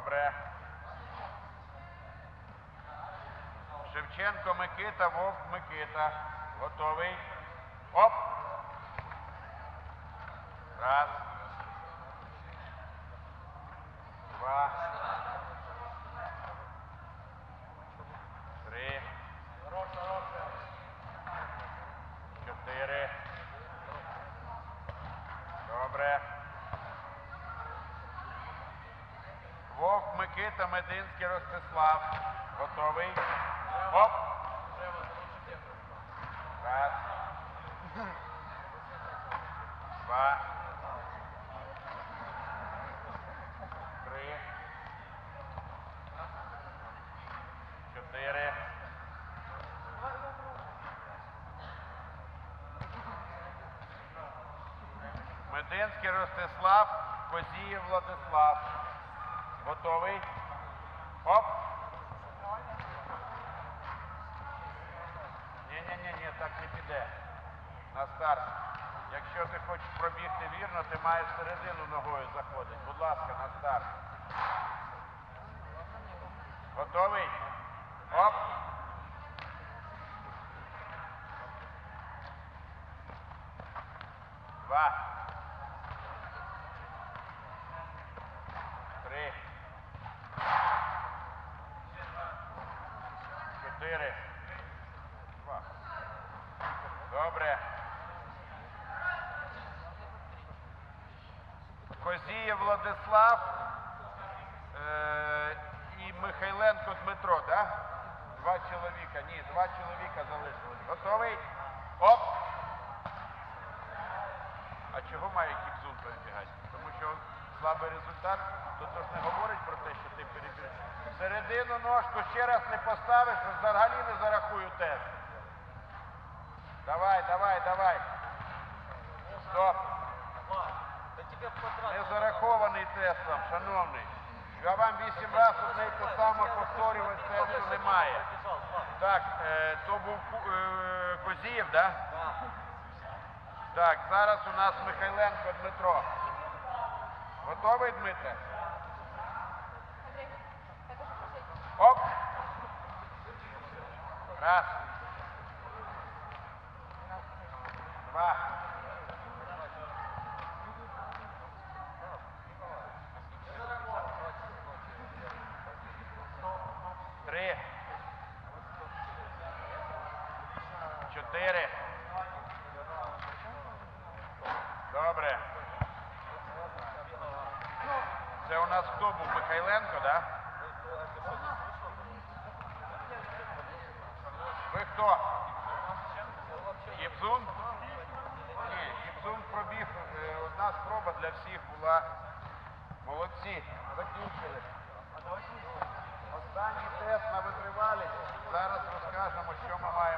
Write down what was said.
Добре. Шевченко Микита, Вовк Микита. Готовий. Оп. Раз. Два. Три. Чотири. Добре. Вовк Микита, Мединський Ростислав. Готовий. Оп. Раз. Два. Три. Чотири. Мединський Ростислав, Козієв Владислав. Готовий? Оп. Ні-ні-ні, так не піде. На старт. Якщо ти хочеш пробігти вірно, ти маєш середину ногою заходити. Будь ласка, на старт. Готовий? Оп. Два. Три. Чотири. Добре. Козієв Владислав е, і Михайленко Дмитро, так? Два чоловіка. Ні, два чоловіка залишилось. Готовий? Оп! А чого має Кіпзун перебігати? Тому що слабий результат, то то ж не говорить про те, що ти перебігаєш. Середину ножку ще раз не поставиш, взагалі не зарахую тест. Давай, давай, давай. Стоп. Не зарахований тест вам, шановний. Я вам вісім разів й те саме повторювати сенсу немає. Так, е, то був е, Козієв, так? Да? Так, зараз у нас Михайленко Дмитро. Готовий, Дмитре? Оп! Раз. Два. Три. Чотири. Добре. Це у нас хто був? Михайленко? Да? Ви хто? Кіпзун? Ні, Кіпзун пробіг. е, Одна спроба для всіх була. Молодці. Закінчили. Останній тест на витривалість. Зараз розкажемо, що ми маємо.